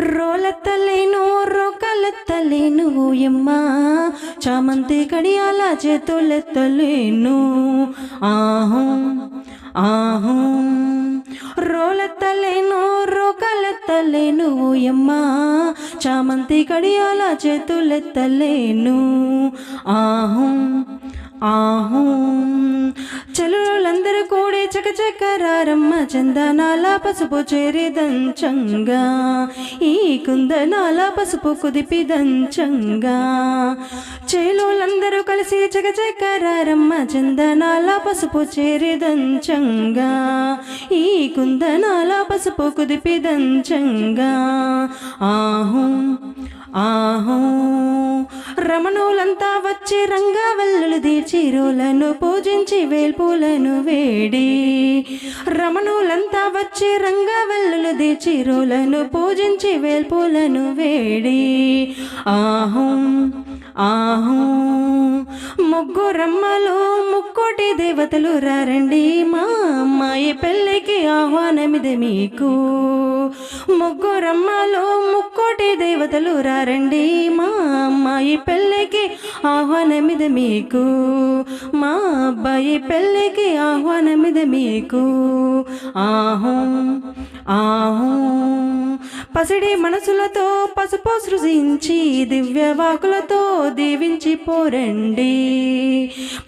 రోలెత్తలేను రోకలెత్తలేను ఓయమ్మ చామంతి కడియాల చేతులెత్తలేను. ఆహు ఆహు. రోలెత్తలేను రోకలెత్తలేను ఓయమ్మ చామంతి కడియాల చేతులెత్తలేను. ఆహు ఆహు. చెలులందరూ కూడి చకచకరారమ్మ చందనాల పసుపు చేరిదంచంగా ఈ కుందనాల పసుపు కుదిపి దంచంగా చేలులందరూ కలిసి చకచకరారమ్మ చందనాల పసుపు చేరిదంచంగా ఈ కుందనాల పసుపు కుదిపి దంచంగా ఆహు ఆహో. రమణులంతా వచ్చి రంగవల్లులు తీర్చి రోలను పూజించి వేల్పులను వేడి. రమణులంతా వచ్చి రంగవల్లులు తీర్చి రోలను పూజించి వేల్పులను వేడి. ఆహో ఆహో ముగ్గురమ్మలు ముక్కోటి దేవతలు రారండి మా అమ్మాయి పెళ్ళికి ఆహ్వానమిది మీకు. ముగ్గురమ్మలు ముక్కోటి దేవతలు రారండి మా అమ్మాయి పెళ్ళికి ఆహ్వానమిది మీకు. మా అబ్బాయి పెళ్ళికి ఆహ్వానమిద మీకు. ఆహో ఆహో. పసిడి మనసులతో పసుపు సృజించి దివ్య వాకులతో దీవించి పోరండి.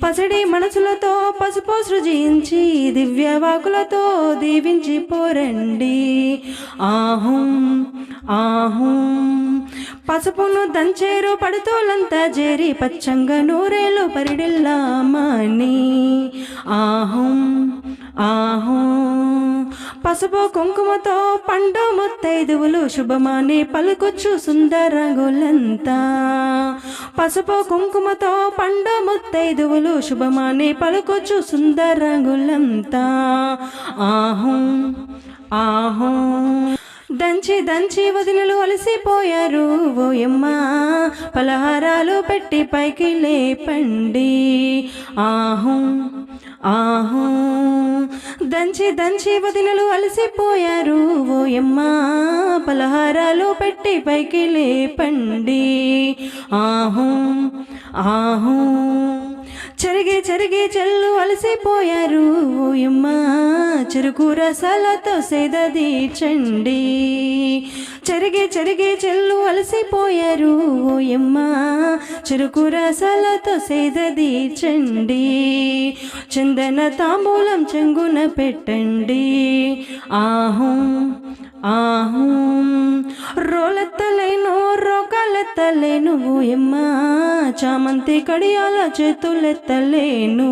పసిడి మనసులతో పసుపు సృజించి దివ్య వాకులతో దీవించి పోరండి. ఆహుం ఆహుం. పసుపును దంచేరు పడుతోలంతా జేరి పచ్చంగా నూరేలు పరిడిల్లామని. ఆహుం ఆహుం. పసుపు కుంకుమతో పండు ముత్తైదువులు శుభమాని పలుకొచ్చు సుందరంగులంతా పసుపు కుంకుమతో పండు ముత్తైదువులు శుభమాని పలుకొచ్చు సుందరంగులంతా ఆహం ఆహం. దంచి దంచి వదినలు అలసిపోయారు. ఓయమ్మ పలహారాలు పెట్టి పైకి లేపండి. ఆహం ఆహో. దంచి దంచి వదినలు అలసిపోయారు. ఓయమ్మ పలహారాలు పెట్టి పైకి లేపండి. ఆహో ఆహో. చెరిగి చెరిగి చెల్లు అలసిపోయారు. ఓయమ్మ చెరుకు రసాలతో సేదీచండి చెరిగి చెరిగి చెల్లు అలసిపోయారు. ఓయమ్మ చెరుకు రసాలతో సేదీచండి చందన తాంబూలం చెంగున పెట్టండి. ఆహం ఆహం రోలెత్తలేను రోగాలెత్తలేను ఎమ్మా. చామంతి కడియాల చేతులెత్తలేను.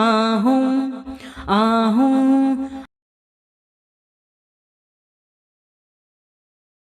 ఆహం ఆహం